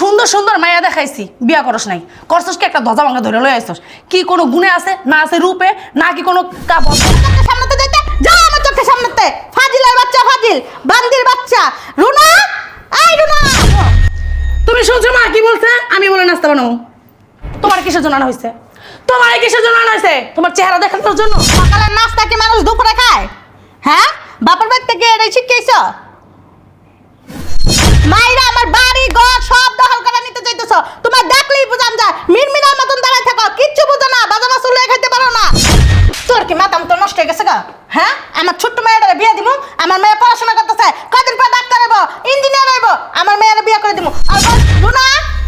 সুন্দর সুন্দর মায়া দেখাইছি বিয়া করস নাই। করছস কি একটা দজা ভাঙা ধরে লই আইছস? কি কোনো গুণে আছে না আছে রূপে না কি কোনো কাপড়? সামনেতে যাইতে যাও আমার চোখের সামনেতে। ফাজিলের বাচ্চা ফাজিল। বান্দির বাচ্চা। রুনা? এই রুনা! তুমি শুনছো মা কি বলছে? আমি বলে নাস্তা বানাবো। তোমার কিসের জন্য আনা হয়েছে তোমার কিসের জন্য আনা হয়েছে তোমার চেহারা দেখানোর জন্য? সকালের নাস্তা কি মানুষ দুপুরে খায়? হ্যাঁ? বাপের বাড়ি থেকে শিখেছ নিতে তোমার দেখলেই বুঝাম যা মিনমিনার মতন দাঁড়ায় থাকো। কিচ্ছু বুঝো না। বাজা মাছ উল্লে খাইতে পারো না। তোর কি মাতাম তো নষ্ট হয়ে গেছে গা? হ্যাঁ? আমার ছোট্ট মেয়েটারে বিয়ে দিব আমার মেয়ে পড়াশোনা করতেছে। কদিন পর ডাক্তার হইব? ইঞ্জিনিয়ার হইব? আমার মেয়ের বিয়ে করে দিব আর রুনা,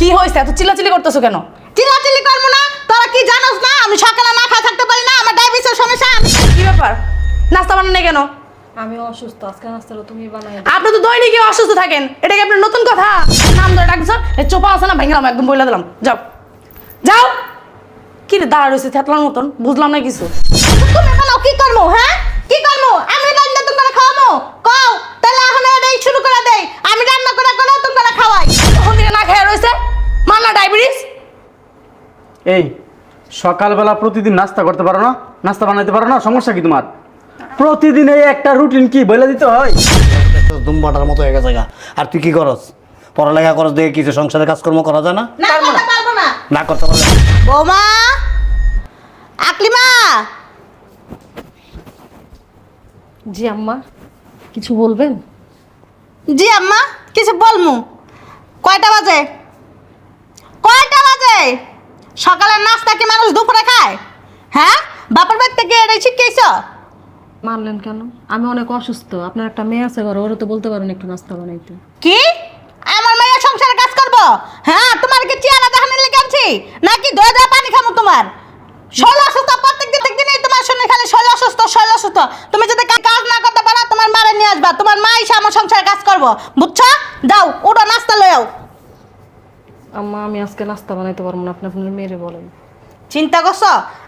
কি হয়েছে এত চিল্লাচিল্লি করতেছো কেন? চিল্লাচিল্লি করব না। তোরা কি জানোস না? আমি সকালে না খাই থাকতে পারি না। আমার ডায়াবেটিসের সমস্যা। আমি কি ব্যাপার? নাস্তা বানান কেন? আমি অসুস্থ আজকে নাস্তাটা তুমি বানাই আপনি তো দৈনিকই অসুস্থ থাকেন এটা কি আপনার নতুন কথা? নাম ধরে ডাকছ চোপা আছে না একদম বইলা দিলাম। যাও। যাও! কি রে দাঁড়া রয়েছে থেতলার মতন বুঝলাম না কিছু। তুমি বানাও কি করব হ্যাঁ? কি করব আমি রান্না তোমার খাওয়াবো কও তাহলে এখন এটাই শুরু করে দেই। আমি রান্না করে করে তোমরা খাওয়াই। তখন থেকে না খেয়ে রয়েছে? মানা ডায়াবেটিস? এই সকালবেলা প্রতিদিন নাস্তা করতে পারো না? নাস্তা বানাইতে পারো না? সমস্যা কি তোমার? প্রতিদিন এই একটা রুটিন কি বলে দিতে হয়? দুম্বাটার মতো হয়ে গেছে গা। আর তুই কি করস? পড়ালেখা করস দেখে কিছু সংসারের কাজকর্ম করা যায় না? না করতে পারব না। না করতে পারলে? বৌমা আকলিমা। জি আম্মা কিছু বলবেন? জি আম্মা কিছু বলমু। কয়টা বাজে? কয়টা বাজে? সকালের নাস্তা কি মানুষ দুপুরে খায়? হ্যাঁ? বাপের বাড়ি থেকে এটাই শিখেছ মারলেন কেন? আমি অনেক অসুস্থ। আপনার একটা মেয়ে আছে ঘরে ওরা তো বলতে পারেন একটু নাস্তা বানাইতে। কি? আমার মেয়ে সংসারে কাজ করব? হ্যাঁ তোমার কি চেয়ারা দেখানি লেগে আনছি? নাকি দই দই পানি খামো তোমার? শৈল অসুস্থ প্রত্যেক দিন দিনই তোমার শুনে খালি শৈল অসুস্থ শৈল অসুস্থ। তুমি যদি কাজ না করতে পারো তোমার মারে নিয়ে আসবা। তোমার মা এসে আমার সংসারে কাজ করব। বুঝছ? যাও ওটা নাস্তা লয়াও আম্মা আমি আজকে নাস্তা বানাইতে পারব না। আপনি আপনার মেয়েরে বলেন। চিন্তা করছ?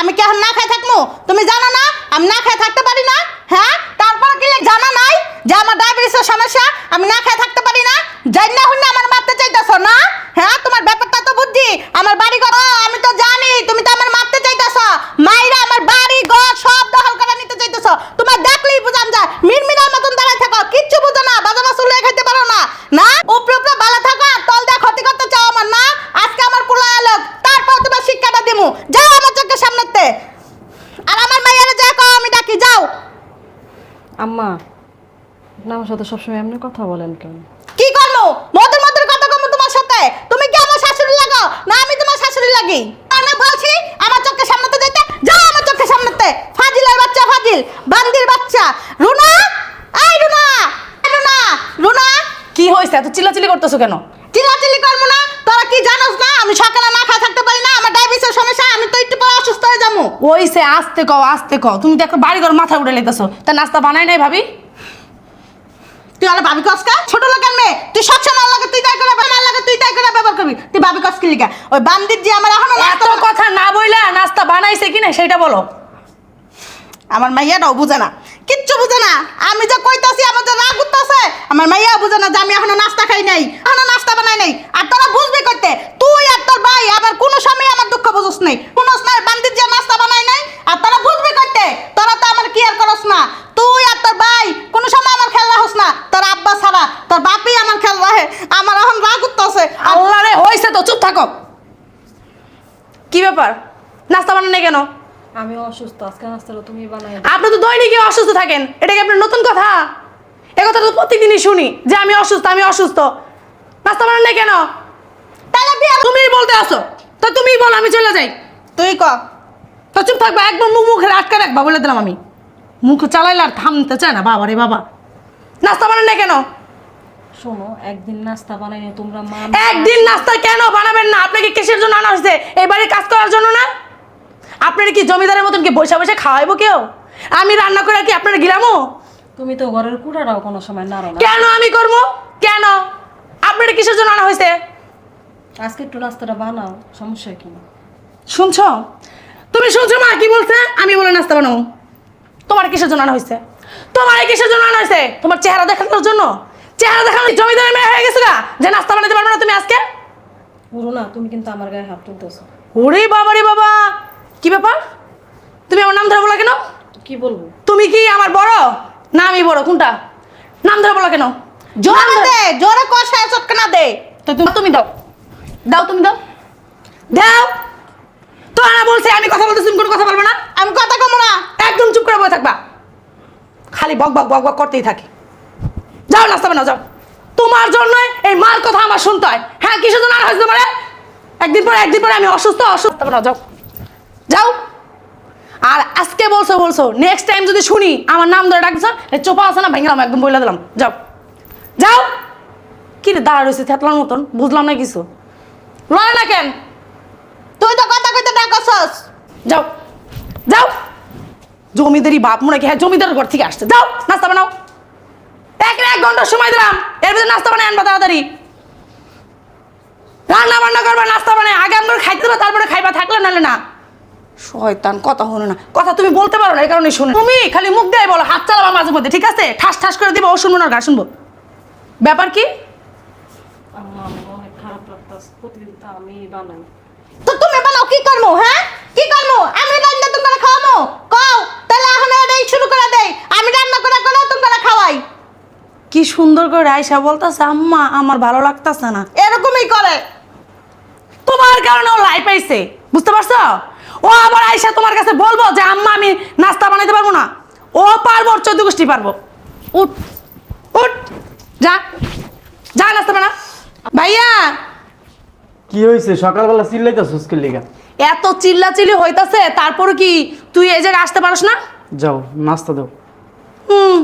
আমি কি এখন না খাই থাকব তুমি জানো না? আমি না খাই থাকতে পারি না? হ্যাঁ? তারপর কি জানা নাই যে আমার ডায়াবেটিসের সমস্যা? আমি না খাই থাকতে পারি না? জানি না হুন্না আমার মারতে চাইতেছো না? হ্যাঁ? তোমার ব্যাপারটা তো বুদ্ধি। আমার বাড়ি ঘর আমি তো জানি, তুমি তো আমার মারতে চাইতেছো। মাইরা আমার বাড়ি ঘর সব দখল করে নিতে চাইতেছো। তোমার দেখলেই বুঝাম যা মিনমিনার মতন দাঁড়ায় থাকো কিচ্ছু বুঝো না বাজা মাছ উল্লে খাইতে পারো না না উপরে উপরে ভালো থাকো আর তল দিয়ে ক্ষতি করতে চাও আমার না আজকে আমার পোলা এলো তারপর তোমার শিক্ষাটা দিমু যাও আমার চোখের সামনেতে আর আমার মাইয়ারে যা কও আমি ডাকি যাও আম্মা সাথে সবসময় এমনি কথা বলেন কেন? কি করব? মধুর মধুর কথা কমু তোমার সাথে। তুমি কি আমার শাশুড়ি লাগো? না আমি তোমার শাশুড়ি লাগি। না বলছি আমার চোখের সামনেতে যেতে যাও আমার চোখের সামনেতে। ফাজিলের বাচ্চা ফাজিল বান্দির বাচ্চা। রুনা? এই রুনা! এই রুনা! রুনা? কি হয়েছে? এত চিল্লাচিল্লি করতেছো কেন? চিল্লাচিল্লি করব না। তোরা কি জানোস না আমি সকালে না খাই থাকতে পারি না আমার ডায়াবেটিসের সমস্যা আমি তো একটু পরে অসুস্থ হয়ে যাব। ওইসে আস্তে কও আস্তে কও। তুমি দেখো বাড়ি ঘর মাথা উঠে লেতেছো তা নাস্তা বানাই নাই ভাবি? তুই আলো ভাবি কসকা ছোট লোকের মেয়ে। তুই সবসময় আল্লাহকে তুই তাই করে আমার লাগে তুই তাই করে ব্যবহার করবি। তুই ভাবি কসকি লিগা? ওই বান্দির যে আমার এখনও এত কথা না বইলা নাস্তা বানাইছে কি না সেটা বলো। আমার মাইয়াটাও বুঝে না। কিচ্ছু বুঝে না। আমি যে কইতাছি, আমার যে রাগ উঠতাছে, আমার মাইয়া বুঝে না যে আমি এখনও নাস্তা খাই নাই, এখনও নাস্তা বানাই নাই। আর তোরা বুঝবি করতে তুই আর তোর ভাই আবার কোনো সময় আমার দুঃখ বুঝুস নাই। কোনো সময় বান্দির যে নাস্তা বানাই নাই, আর তোরা বুঝবি করতে তোরা তো আমার কি আর করস না। তুই আর তোর ভাই কোনো সময় আমার খেয়াল রাখস না। তোর আব্বা ছাড়া, তোর বাপই আমার খেয়াল রাখে। আমার এখন রাগ উঠতাছে। আল্লাহ রে হয়েছে তো, চুপ থাকো। কি ব্যাপার? নাস্তা বানান নাই কেন? আমি অসুস্থ আজকে নাস্তাটা তুমি বানাই আপনি তো দৈনিকই অসুস্থ থাকেন এটা কি আপনার নতুন কথা? এ কথা তো প্রতিদিনই শুনি যে আমি অসুস্থ আমি অসুস্থ। নাস্তা বানান নাই কেন? তাহলে তুমি বলতে আসো। তো তুমি বল আমি চলে যাই। তুই ক? তো চুপ থাকবা একদম মুখ মুখে আটকে রাখবা বলে দিলাম আমি। মুখ চালাইলে আর থামতে চায় না বাবা রে বাবা। নাস্তা বানান না কেন? শোনো একদিন নাস্তা বানাই নি, তোমরা মা একদিন নাস্তা কেন বানাবেন না? আপনাকে কিসের জন্য আনা হয়েছে? এই বাড়ির কাজ করার জন্য না? আপনার কি জমিদারের মতন কি বসে বসে খাওয়াইবো কেউ? আমি রান্না করে কি আপনার গিলামো তুমি তো ঘরের কুড়াটাও কোনো সময় নাড়ো না। কেন আমি করব? কেন? আপনার কিসের জন্য আনা হয়েছে আজকে একটু নাস্তাটা বানাও সমস্যা কি? শুনছো? তুমি শুনছো মা কি বলছে? আমি বলে নাস্তা বানাবো। তোমার কিসের জন্য আনা হয়েছে তোমার কিসের জন্য আনা হয়েছে তোমার চেহারা দেখানোর জন্য? চেহারা দেখানোর জমিদারের মেয়ে হয়ে গেছে গা? যে নাস্তা বানাতে পারবে না তুমি আজকে? পুরো না তুমি কিন্তু আমার গায়ে হাত তুলতেছো। ওরে বাবা রে বাবা! কি ব্যাপার? তুমি আমার নাম ধরে বলা কেন? কি বলব? তুমি কি আমার বড়? না আমি বড়। কোনটা? নাম ধরে বলা কেন? জোরে দে জোরে কষায় চটকানা দে। তো তুমি তুমি দাও। দাও তুমি দাও। দাও। তো না বলছে আমি কথা বলতে তুমি কোনো কথা বলবে না? আমি কথা কমো না। একদম চুপ করে বসে থাকবা। খালি বক বক বক বক করতেই থাকি। যাও নাস্তা বানাও যাও। তোমার জন্য এই মার কথা আমার শুনতে হয়। হ্যাঁ কিসের জন্য আর হয়েছে তোমার? একদিন পরে একদিন পরে আমি অসুস্থ অসুস্থ। বানাও যাও। যাও। আর আজকে বলছো বলছো নেক্সট টাইম যদি শুনি আমার নাম ধরে ডাকছ চোপা আছে না, ভেঙে একদম বলে দিলাম। যাও। যাও। কি রে, দাঁড়া রয়েছে, থেতলার মতন, বুঝলাম না কিছু। লড়ে না কেন? তুই তো কথা কইতে ডাকছস যাও। যাও। জমিদারি বাপ মনে কি হ্যাঁ জমিদার ঘর থেকে আসছে। যাও, নাস্তা বানাও। এক এক ঘণ্টার সময় দিলাম। এর ভিতরে নাস্তা বানায় আনবা তাড়াতাড়ি। রান্না বান্না করবা, নাস্তা বানায়। আগে আমরা খাইতে তারপরে খাইবা, থাকলে নাহলে না। শয়তান কথা হলো না। কথা তুমি বলতে পারো না এই কারণে শুনে। তুমি খালি মুখ দিয়ে বলো হাত চালাবা মাঝে মধ্যে ঠিক আছে? ঠাস ঠাস করে দিবো ও শুনব না গা শুনব। ব্যাপার কি? তো আমি বানাই। তো তুমি বানাও কি করমু হ্যাঁ? কি করমু? আমি রান্না তোমরা খাওয়ামু কও তাহলে এখন এটাই শুরু করে দেই। আমি রান্না করে করে তোমরা খাওয়াই। কি সুন্দর করে আয়সা বলতেছে আম্মা আমার ভালো লাগতাছে না। এরকমই করে। তোমার কারণে ও লাই পাইছে বুঝতে পারছ? ও আবার আইসা তোমার কাছে বলব যে আম্মা আমি নাস্তা বানাইতে পারব না। ও পারব ওর চোদ্দ গোষ্ঠী পারব। উঠ উঠ যা যা নাস্তা বানা। ভাইয়া! কি হয়েছে সকালবেলা চিল্লাইতেছিস কি লিগা? এত চিল্লা চিল্লি হইতাছে তারপরে কি তুই এই যে আসতে পারস না? যাও নাস্তা দাও। হুম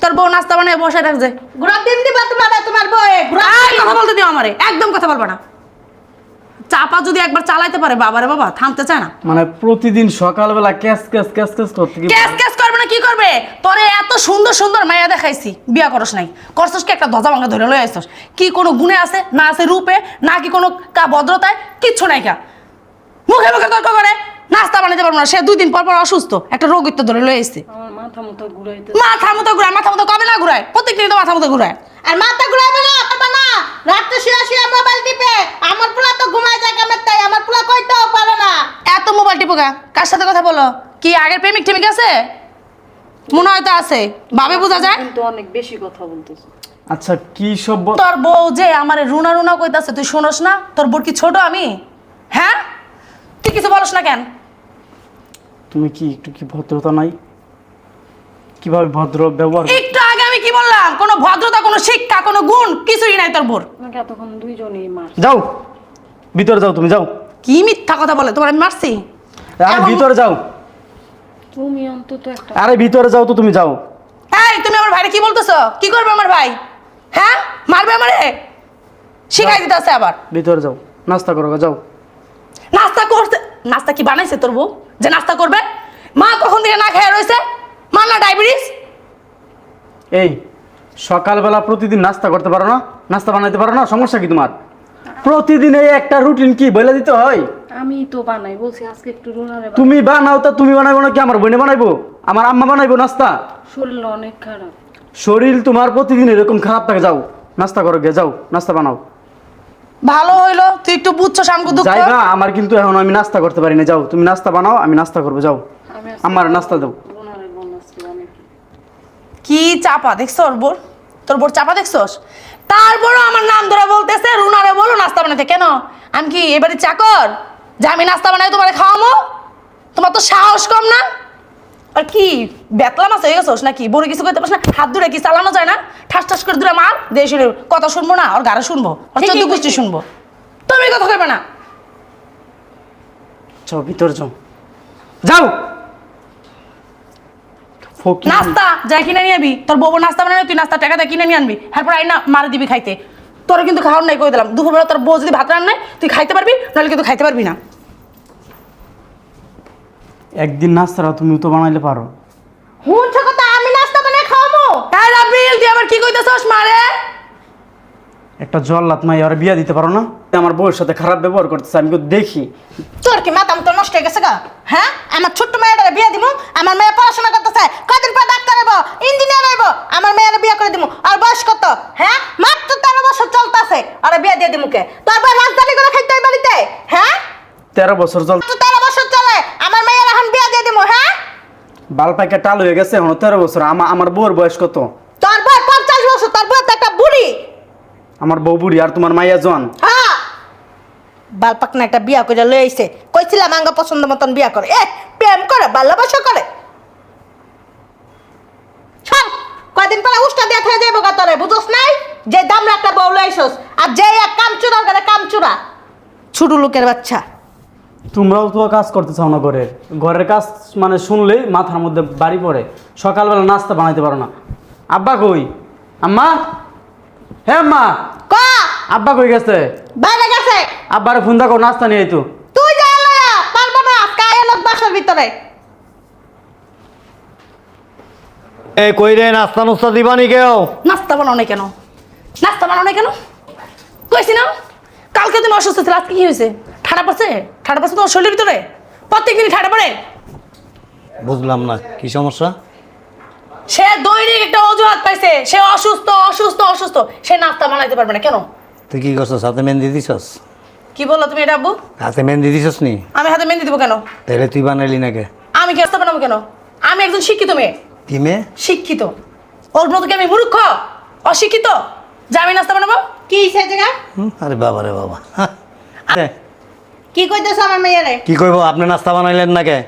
তোর বউ নাস্তা বানায় বসে রাখছে। ঘুরা দিন দিবা তোমার তোমার বয়ে ঘুরা কথা বলতে দিও আমারে একদম কথা বলবা না। চাপা যদি একবার চালাইতে পারে বাবারে বাবা থামতে চায় না। মানে প্রতিদিন সকালবেলা ক্যাস ক্যাস ক্যাস ক্যাস করতে কি ক্যাস ক্যাস করবে না কি করবে? তোরে এত সুন্দর সুন্দর মাইয়া দেখাইছি বিয়া করস নাই। করছস কি একটা দজা ভাঙা ধরে লয়ে আইছস? কি কোনো গুণে আছে? না আছে রূপে না কি কোনো কা ভদ্রতায়? কিচ্ছু নাই কা। মুখে মুখে তর্ক করে নাস্তা বানাইতে পারব না। সে দুই দিন পর পর অসুস্থ একটা রোগিত্ব ধরে লয়ে এসছে আমার মাথা মতো ঘুরাইতে মাথা মতো ঘুরায় মাথা মতো কবে না ঘুরায়? প্রত্যেকদিন তো মাথা মতো ঘুরায়। আর মাথা ঘুরাবে না পারবা না রাত্রে শুয়ে শুয়ে মোবাইল টিপে আমার পোলা তো ঘুমায় যায় কামের তাই আমার পোলা কইতেও পারে না মোবাইল কার সাথে কথা বলো? কি আগের প্রেমিক টেমিক আছে? মনে হয়তো আছে। ভাবে বোঝা যায়? কিন্তু অনেক বেশি কথা বলতেছে। আচ্ছা কি সব তোর বউ যে আমার রুনা রুনা কইতাছে তুই শোনস না? তোর বোর কি ছোট আমি? হ্যাঁ? তুই কিছু বলস না কেন? তুমি কি একটু কি ভদ্রতা নাই? কীভাবে ভদ্র ব্যবহার একটু আগে আমি কি বললাম? কোনো ভদ্রতা কোনো শিক্ষা কোনো গুণ কিছুই নাই তোর বোর আমাকে এতক্ষণ দুইজনই মার যাও। ভিতরে যাও তুমি যাও। কি মিথ্যা কথা বলে? তোমার আমি মারছি? আরে ভিতরে যাও। তুমি অন্তত একটা আরে ভিতরে যাও তো তুমি যাও। এই তুমি আমার ভাইরে কি বলতেছো? কি করবে আমার ভাই? হ্যাঁ? মারবে আমারে? শিখাই দিতেছে আবার। ভিতরে যাও। নাস্তা করো যাও। নাস্তা করতে নাস্তা কি বানাইছে তোর বউ? যে নাস্তা করবে? মা কখন থেকে না খেয়ে রয়েছে? মা না ডায়াবেটিস? এই সকালবেলা প্রতিদিন নাস্তা করতে পারো না? নাস্তা বানাইতে পারো না? সমস্যা কি তোমার? প্রতিদিন এই একটা রুটিন কি বলে দিতে হয়? আমি তো বানাই বলছি আজকে একটু রুনারে তুমি বানাও তা তুমি বানাইবো না কি আমার বোনে বানাইবো? আমার আম্মা বানাইবো নাস্তা? শরীর অনেক খারাপ। শরীর তোমার প্রতিদিন এরকম খারাপ থাকে যাও নাস্তা করো গে যাও নাস্তা বানাও। ভালো হইল তুই একটু বুঝছ শামকু দুঃখ যাইবা আমার কিন্তু এখন আমি নাস্তা করতে পারি না যাও তুমি নাস্তা বানাও আমি নাস্তা করব যাও। আমার নাস্তা দাও। কি চাপা দেখছ ওর বোর? তোর বোর চাপা দেখছোস? তারপরও আমার নাম ধরে বলতেছে রুনারে বলো নাস্তা বানাতে। কেন? আমি কি এবারে চাকর? যে আমি নাস্তা বানাই তোমার খাওয়ামো? তোমার তো সাহস কম না? আর কি বেতলা মাছ হয়ে গেছোস নাকি? বড় কিছু করতে পারছ না? হাত দূরে কি চালানো যায় না? ঠাস ঠাস করে দূরে মার দিয়ে দেশের কথা শুনব না ওর গাড়ে শুনব ওর চোদ্দ গোষ্ঠী শুনব। তুমি কথা কইবে না। যাও ভিতরে যাও। যাও। নাস্তা যাই কিনে নিয়ে আবি। তোর বউ নাস্তা বানালে তুই নাস্তা টাকা দিয়ে কিনে নিয়ে আনবি। তারপর আইনা মারে দিবি খাইতে। তোর কিন্তু খাওয়ার নাই কই দিলাম। দুপুরবেলা তোর বউ যদি ভাত রান্নায় তুই খাইতে পারবি নাহলে কিন্তু খাইতে পারবি না। একদিন নাস্তাটা তুমি তো বানাইলে পারো। হুনছ কথা আমি নাস্তা বানিয়ে খাওয়ামু। এই রাব্বিল তুই আবার কি কইতেছস মারে? একটা জল্লাদ মাই ওরা বিয়া দিতে পারো না? আমার বউয়ের সাথে খারাপ ব্যবহার করতেছে আমি তো দেখি। তোর কি মাথা মতো নষ্ট হয়ে গেছে গা? হ্যাঁ? আমার ছোট্ট মেয়েটা বিয়া দিব আমার মেয়ে পড়াশোনা করতেছে কদিন পর ডাক্তার হইব ইঞ্জিনিয়ার হইব আমার মেয়ের বিয়া করে দিব আর বয়স কত? হ্যাঁ? মাত্র তেরো বছর চলতেছে আর বিয়া দিয়ে দিমুকে তোর বই রাজধানী করে খাইতে হয় বাড়িতে হ্যাঁ? তেরো বছর চল তেরো বছর চলে আমার মেয়ের এখন বিয়ে দিয়ে দিব হ্যাঁ? বাল পাইকা টাল হয়ে গেছে এখন তেরো বছর। আমার আমার বউয়ের বয়স কত? তোর বই পঞ্চাশ বছর তোর তো একটা বুড়ি। আমার বউ বুড়ি আর তোমার মাইয়া জন হ্যাঁ। বালপাকনা একটা বিয়া করে লই আইছে। কইছিলাম আঙ্গা পছন্দ মতন বিয়া করে। এ প্রেম করে ভালোবাসা করে। চল কয়দিন পরে উষ্টা দিয়ে খেয়ে যাব গা তোরে বুঝোস নাই? যে দাম একটা বউ আর যে এক কামচুরা করে কামচুরা। ছোট লোকের বাচ্চা। তোমরাও তো কাজ করতে চাও না ঘরের ঘরের কাজ মানে শুনলেই মাথার মধ্যে বাড়ি পড়ে। সকালবেলা নাস্তা বানাইতে পারো না। আব্বা কই? আম্মা? হ্যাঁ আম্মা? ক? আব্বা কই গেছে? বাইরে গেছে। আব্বারে ফোন দেখো নাস্তা নিয়ে আইতো তুই যা লয়া পারব না আজকে আয় লোক বাসার ভিতরে। এই কই রে নাস্তা নুস্তা দিবানি কেউ? নাস্তা বানাও না কেন? নাস্তা বানাও না কেন? কইছি না? কালকে তুমি অসুস্থ ছিল আজকে কি হয়েছে? ঠাডা পড়ছে? ঠাডা পড়ছে তোমার শরীরের ভিতরে? প্রত্যেক দিনই ঠাডা পড়ে। বুঝলাম না কি সমস্যা? সে দৈনিক একটা অজুহাত পাইছে। সে অসুস্থ অসুস্থ অসুস্থ। সে নাস্তা বানাইতে পারবে না কেন? তুই কি করছস হাতে মেহেন্দি দিছস? কি বলল তুমি এটা আব্বু? হাতে মেহেন্দি দিছস নি আমি হাতে মেহেন্দি দিব কেন? তাহলে তুই বানাইলি নাকি আমি কি নাস্তা বানাবো কেন? আমি একজন শিক্ষিত মেয়ে। কি মেয়ে? শিক্ষিত। ওর মতো কি আমি মূর্খ? অশিক্ষিত? যে আমি নাস্তা বানাবো? কি হইছে জায়গা হুম, আরে বাবা রে বাবা। হ্যাঁ। কি কইতেছ আমার মেয়েরে কি কইব আপনি নাস্তা বানাইলেন না নাকি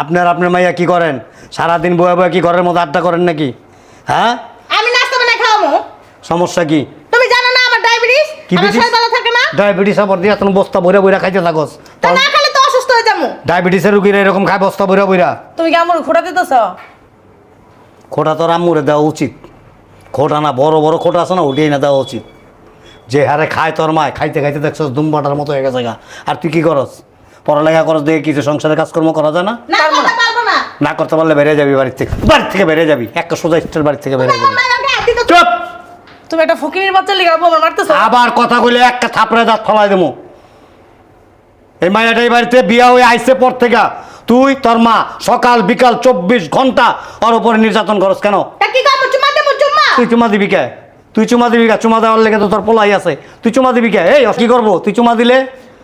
আপনার আপনার মাইয়া কি করেন? সারাদিন বয়ে বয়ে কি ঘরের মধ্যে আড্ডা করেন নাকি? হ্যাঁ? আমি নাস্তা বানাই খাওয়ামু সমস্যা কি? তুমি জানো না আমার ডায়াবেটিস? কি আমার শরীর ভালো থাকে না? ডায়াবেটিস আবার দিয়ে তুমি বস্তা বইরা বইরা খাইতে থাকস। তা না খেলে তো অসুস্থ হয়ে যাব। ডায়াবেটিসের রুগীরা এরকম খায় বস্তা বইরা বইরা তুমি কি আমার খোটা দিতেছ? খোটা তোর আম্মুরে দেওয়া উচিত। খোটা না বড় বড় খোটা আছে না ওটাই না দেওয়া উচিত। যে হারে খায় তোর মায় খাইতে খাইতে দেখছস দুম্বাটার মতো হয়ে গেছে গা। আর তুই কি করস? পড়ালেখা করস দেখে কিছু সংসারের কাজকর্ম করা যায় না? না করতে পারলে বেরিয়ে যাবি বাড়ির থেকে। বাড়ির থেকে বেরিয়ে যাবি। একটা সোজা স্টের বাড়ির থেকে বেরিয়ে যাবি। চুপ! তুমি একটা ফকিরের বাচ্চা লিখে আমার মারতেছ? আবার কথা কইলে একটা থাপড়ে দাঁত ফলাই দেবো। এই মায়াটা এই বাড়িতে বিয়া হয়ে আইসে পর থেকে। তুই তোর মা সকাল বিকাল চব্বিশ ঘণ্টা ওর উপরে নির্যাতন করস কেন? তুই চুমা দিবি কে? তুই চুমা দিবি কে? চুমা দেওয়ার লেগে তো তোর পোলাই আছে। তুই চুমা দিবি কে? এই কি করব? তুই চুমা দিলে?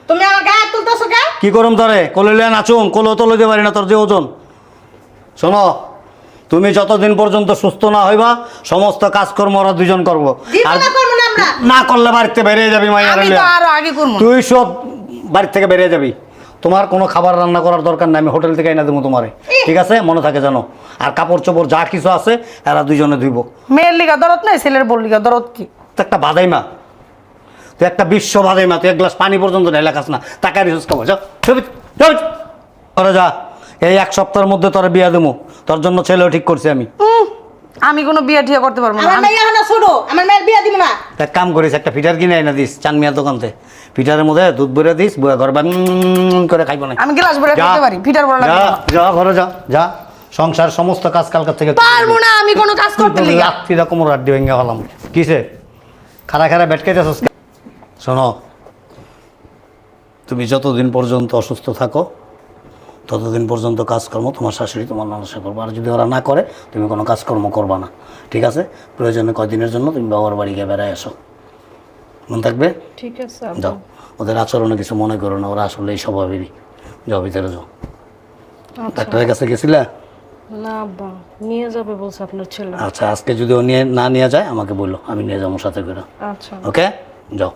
তুমি আমার গায়ে তুলতেছো কে? কি করম তোরে? কোলে লিয়ে নাচুম কোলে তো লইতে পারি না তোর যে ওজন। শোনো তুমি যতদিন পর্যন্ত সুস্থ না হইবা সমস্ত কাজকর্ম ওরা দুজন করব। আর না আমরা। না করলে বাড়িতে বেরিয়ে যাবি মাইয়া আমি তো আরও আগে করব। তুই সব বাড়ির থেকে বেরিয়ে যাবি। তোমার কোনো খাবার রান্না করার দরকার নাই আমি হোটেল থেকে এনে দেবো তোমারে। ঠিক আছে? মনে থাকে জানো আর কাপড় চোপড় যা কিছু আছে এরা দুজনে ধুইব। মেয়ের লিগা দরদ নাই ছেলের বোর লিগা দরদ কি? তুই একটা বাদাইমা তুই একটা বিশ্ব বাদাইমা তুই এক গ্লাস পানি পর্যন্ত ঢেলে খাস না। টাকা রিসোর্স খাব যা। ছবি যা এই এক সপ্তাহের মধ্যে তোরা বিয়া দেবো। তোর জন্য ছেলেও ঠিক করছি আমি। আমি কোনো বিয়ে ঠিয়া করতে পারব না। আমার আমি- মেয়ে এখন ছোটো আমার মেয়ের বিয়ে দিব না তা কাম করিস একটা ফিটার কিনে এনে দিস চানমিয়ার দোকানতে। ফিটারের মধ্যে দুধ ভরে দিস বয়ে ঘর বা উম করে খাইব না। আমি গ্লাস ভরে যা, খেতে পারি ফিটার বড় যা লাগে যা ঘরে যা যা। সংসার সমস্ত কাজ কালকার থেকে পারব না আমি কোনো কাজ করতে লিগা। রাত্রিরা কোমর রাড্ডি ভেঙে হলাম। কিসে? খারা খারা বেটকাইতেছস শোনো তুমি যতদিন পর্যন্ত অসুস্থ থাকো ততদিন পর্যন্ত কাজকর্ম তোমার শাশুড়ি তোমার মানুষে করব। আর যদি ওরা না করে তুমি কোনো কাজকর্ম করবা না। ঠিক আছে? প্রয়োজনে কয়দিনের জন্য তুমি বাবার বাড়ি গিয়ে বেড়ায় এসো মন থাকবে? ঠিক আছে যাও। ওদের আচরণে কিছু মনে করো না ওরা আসলে এই স্বভাবেরই। যাও ভিতরে যাও। ডাক্তারের কাছে গেছিলে? না আব্বা। নিয়ে যাবে বলছে আপনার ছেলে। আচ্ছা আজকে যদি ও নিয়ে না নিয়ে যায় আমাকে বলল আমি নিয়ে যাব সাথে করে। আচ্ছা। ওকে? যাও।